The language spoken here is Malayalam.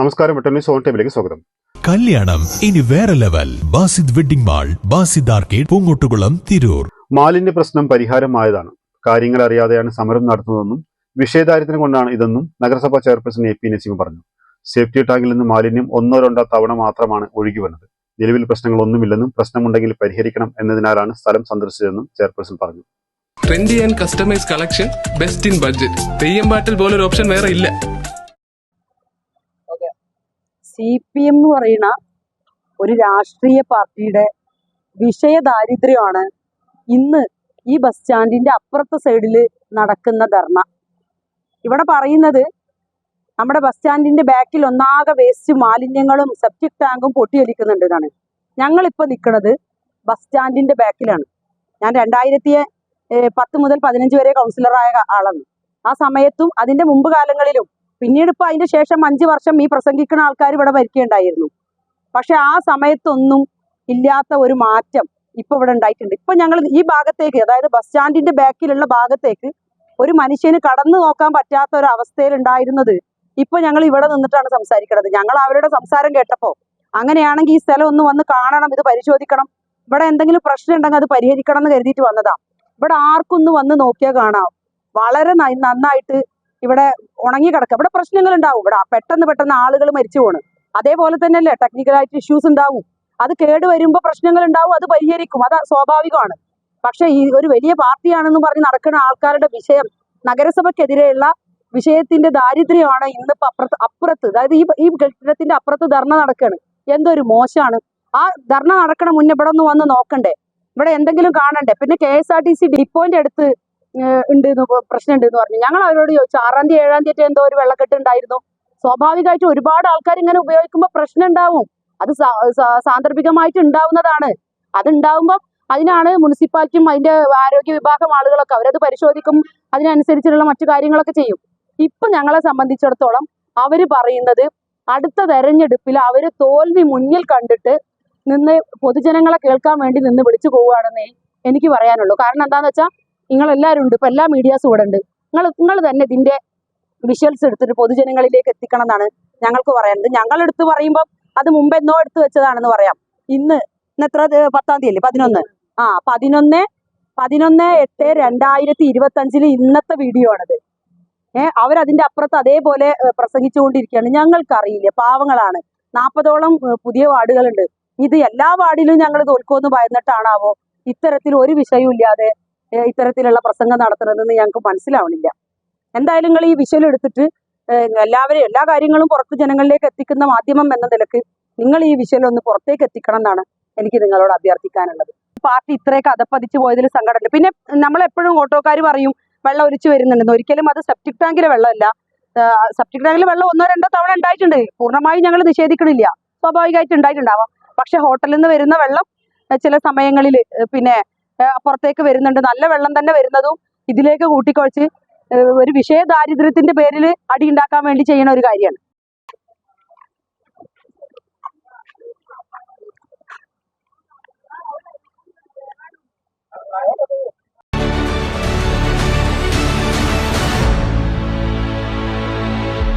നമസ്കാരം വെട്ടന്നി സോൺ ടൈമിലേക്ക് സ്വാഗതം. കല്യാണം ഇനി വേറെ level. Basid wedding mall Basid arcade Poonkottukulam Tirur. മാലിന്യ പ്രശ്നം പരിഹാരമായതാണ്. കാര്യങ്ങൾ അറിയാതെയാണ് സമരം നടത്തുന്നതെന്നും വിഷയദാരിദ്ര്യം കൊണ്ടാണ് ഇതെന്നും നഗരസഭാ ചെയർപേഴ്സൺ എ പി നസീം പറഞ്ഞു. സേഫ്റ്റി ടാങ്കിൽ നിന്ന് മാലിന്യം ഒന്നോ രണ്ടോ തവണ മാത്രമാണ് ഒഴുകി വന്നത്. നിലവിൽ പ്രശ്നങ്ങളൊന്നുമില്ലെന്നും പ്രശ്നമുണ്ടെങ്കിൽ പരിഹരിക്കണം എന്നതിനാലാണ് സ്ഥലം സന്ദർശിച്ചതെന്നും ചെയർപേഴ്സൺ പറഞ്ഞു. Trendy and customise collection best in budget theyyam പാട്ടിൽ പോലൊരു ഓപ്ഷൻ വേറെ ഇല്ല. സി പി എം എന്ന് പറയുന്ന ഒരു രാഷ്ട്രീയ പാർട്ടിയുടെ വിഷയ ദാരിദ്ര്യമാണ് ഇന്ന് ഈ ബസ് സ്റ്റാൻഡിന്റെ അപ്പുറത്തെ സൈഡിൽ നടക്കുന്ന ധർണ. ഇവിടെ പറയുന്നത് നമ്മുടെ ബസ് സ്റ്റാൻഡിന്റെ ബാക്കിൽ ഒന്നാകെ വേസ്റ്റ് മാലിന്യങ്ങളും സെപ്റ്റിക് ടാങ്കും പൊട്ടിയൊലിക്കുന്നുണ്ട് എന്നാണ്. ഞങ്ങളിപ്പോൾ നിൽക്കുന്നത് ബസ് സ്റ്റാൻഡിന്റെ ബാക്കിലാണ്. ഞാൻ രണ്ടായിരത്തി പത്ത് മുതൽ പതിനഞ്ച് വരെ കൗൺസിലറായ ആളാണ്. ആ സമയത്തും അതിന്റെ മുമ്പ് കാലങ്ങളിലും പിന്നീട് ഇപ്പൊ അതിന്റെ ശേഷം അഞ്ചു വർഷം ഈ പ്രസംഗിക്കുന്ന ആൾക്കാർ ഇവിടെ ഭരിക്കുകയുണ്ടായിരുന്നു പക്ഷെ ആ സമയത്തൊന്നും ഇല്ലാത്ത ഒരു മാറ്റം ഇപ്പൊ ഇവിടെ ഉണ്ടായിട്ടുണ്ട്. ഇപ്പൊ ഞങ്ങൾ ഈ ഭാഗത്തേക്ക് അതായത് ബസ് സ്റ്റാൻഡിന്റെ ബാക്കിലുള്ള ഭാഗത്തേക്ക് ഒരു മനുഷ്യന് കടന്നു നോക്കാൻ പറ്റാത്ത ഒരു അവസ്ഥയിൽ ഉണ്ടായിരുന്നത് ഇപ്പൊ ഞങ്ങൾ ഇവിടെ നിന്നിട്ടാണ് സംസാരിക്കുന്നത് ഞങ്ങൾ അവരുടെ സംസാരം കേട്ടപ്പോ അങ്ങനെയാണെങ്കിൽ ഈ സ്ഥലം ഒന്ന് വന്ന് കാണണം ഇത് പരിശോധിക്കണം. ഇവിടെ എന്തെങ്കിലും പ്രശ്നം ഉണ്ടെങ്കിൽ അത് പരിഹരിക്കണം എന്ന് കരുതിയിട്ട് വന്നതാ. ഇവിടെ ആർക്കൊന്ന് വന്ന് നോക്കിയാൽ കാണാം. വളരെ നന്നായിട്ട് ഇവിടെ ഉണങ്ങി കിടക്കുക. ഇവിടെ പ്രശ്നങ്ങൾ ഉണ്ടാവും. ഇവിടെ പെട്ടെന്ന് പെട്ടെന്ന് ആളുകൾ മരിച്ചു പോണ്. അതേപോലെ തന്നെയല്ലേ ടെക്നിക്കലായിട്ട് ഇഷ്യൂസ് ഉണ്ടാവും. അത് കേട് വരുമ്പോൾ പ്രശ്നങ്ങൾ ഉണ്ടാവും അത് പരിഹരിക്കും. അത് സ്വാഭാവികമാണ്. പക്ഷേ ഈ ഒരു വലിയ പാർട്ടിയാണെന്ന് പറഞ്ഞ് നടക്കുന്ന ആൾക്കാരുടെ വിഷയം നഗരസഭയ്ക്കെതിരെയുള്ള വിഷയത്തിന്റെ ദാരിദ്ര്യമാണ് ഇന്നിപ്പോ അപ്പുറത്ത് അപ്പുറത്ത്. അതായത് ഈ ഈ കെട്ടിടത്തിന്റെ അപ്പുറത്ത് ധർണ നടക്കുകയാണ് എന്തൊരു മോശമാണ്. ആ ധർണ നടക്കണ മുന്നേ ഇവിടെ ഒന്ന് വന്ന് നോക്കണ്ടേ. ഇവിടെ എന്തെങ്കിലും കാണണ്ടേ? പിന്നെ K S R T C ഡിപ്പോന്റെ അടുത്ത് ഉണ്ട് പ്രശ്നമുണ്ട് എന്ന് പറഞ്ഞു. ഞങ്ങൾ അവരോട് ചോദിച്ചു ആറാം തീയതി ഏഴാം തീയതി എന്തോ ഒരു വെള്ളക്കെട്ട് ഉണ്ടായിരുന്നു. സ്വാഭാവികമായിട്ടും ഒരുപാട് ആൾക്കാർ ഇങ്ങനെ ഉപയോഗിക്കുമ്പോൾ പ്രശ്നം ഉണ്ടാവും. അത് സാന്ദർഭികമായിട്ട് ഉണ്ടാവുന്നതാണ്. അത് ഉണ്ടാവുമ്പോൾ അതിനാണ് മുനിസിപ്പാലിറ്റിയും അതിന്റെ ആരോഗ്യ വിഭാഗം ആളുകളൊക്കെ അവരത് പരിശോധിക്കും അതിനനുസരിച്ചുള്ള മറ്റു കാര്യങ്ങളൊക്കെ ചെയ്യും. ഇപ്പൊ ഞങ്ങളെ സംബന്ധിച്ചിടത്തോളം അവർ പറയുന്നത് അടുത്ത തെരഞ്ഞെടുപ്പിൽ അവർ തോൽവി മുന്നിൽ കണ്ടിട്ട് നിന്ന് പൊതുജനങ്ങളെ കേൾക്കാൻ വേണ്ടി നിന്ന് വിളിച്ചു പോവുകയാണെന്നേ എനിക്ക് പറയാനുള്ളൂ. കാരണം എന്താന്ന് വെച്ചാൽ നിങ്ങൾ എല്ലാവരും ഉണ്ട്. ഇപ്പൊ എല്ലാ മീഡിയാസും ഇവിടെ ഉണ്ട്. നിങ്ങൾ നിങ്ങൾ തന്നെ ഇതിന്റെ വിഷ്വൽസ് എടുത്തിട്ട് പൊതുജനങ്ങളിലേക്ക് എത്തിക്കണം എന്നാണ് ഞങ്ങൾക്ക് പറയാനുണ്ട് ഞങ്ങൾ എടുത്ത് പറയുമ്പോൾ അത് മുമ്പ് എന്നോ എടുത്തു വെച്ചതാണെന്ന് പറയാം. ഇന്ന് ഇന്ന് എത്ര പത്താം തീയതി അല്ലേ? പതിനൊന്ന്. ആ പതിനൊന്ന് പതിനൊന്ന് എട്ട് രണ്ടായിരത്തി ഇരുപത്തി അഞ്ചിൽ ഇന്നത്തെ വീഡിയോ ആണത്. ഏഹ് അവരതിന്റെ അപ്പുറത്ത് അതേപോലെ പ്രസംഗിച്ചുകൊണ്ടിരിക്കുകയാണ്. ഞങ്ങൾക്കറിയില്ല. പാവങ്ങളാണ്. നാൽപ്പതോളം പുതിയ വാർഡുകളുണ്ട്. ഇത് എല്ലാ വാർഡിലും ഞങ്ങൾ തോൽക്കുമെന്ന് ഭയന്നിട്ടാണാവോ? ഇത്തരത്തിൽ ഒരു വിഷയവും ഇല്ലാതെ ഇത്തരത്തിലുള്ള പ്രസംഗം നടത്തുന്നതെന്ന് ഞങ്ങൾക്ക് മനസ്സിലാവണില്ല. എന്തായാലും നിങ്ങൾ ഈ വിഷയം എടുത്തിട്ട് എല്ലാവരും എല്ലാ കാര്യങ്ങളും പുറത്ത് ജനങ്ങളിലേക്ക് എത്തിക്കുന്ന മാധ്യമം എന്ന നിലയ്ക്ക് നിങ്ങൾ ഈ വിഷയം ഒന്ന് പുറത്തേക്ക് എത്തിക്കണം എന്നാണ് എനിക്ക് നിങ്ങളോട് അഭ്യർത്ഥിക്കാനുള്ളത്. പാർട്ടി ഇത്രയൊക്കെ അതപ്പതിച്ചു പോയതിൽ സങ്കടമുണ്ട് പിന്നെ നമ്മളെപ്പോഴും ഓട്ടോക്കാർ പറയും വെള്ളം ഒലിച്ചു വരുന്നുണ്ടെന്ന്. ഒരിക്കലും അത് സെപ്റ്റിക് ടാങ്കിലെ വെള്ളമല്ല. സെപ്റ്റിക് ടാങ്കിലെ വെള്ളം ഒന്നോ രണ്ടോ തവണ ഉണ്ടായിട്ടുണ്ട്. പൂർണമായും ഞങ്ങൾ നിഷേധിക്കണില്ല. സ്വാഭാവികമായിട്ട് ഉണ്ടായിട്ടുണ്ടാവാം. പക്ഷെ ഹോട്ടലിൽ നിന്ന് വരുന്ന വെള്ളം ചില സമയങ്ങളിൽ പിന്നെ പുറത്തേക്ക് വരുന്നുണ്ട്. നല്ല വെള്ളം തന്നെ വരുന്നതും ഇതിലേക്ക് കൂട്ടിക്കുഴച്ച് ഒരു വിഷയ ദാരിദ്ര്യത്തിന്റെ പേരിൽ അടി ഉണ്ടാക്കാൻ വേണ്ടി ചെയ്യുന്ന ഒരു കാര്യമാണ്.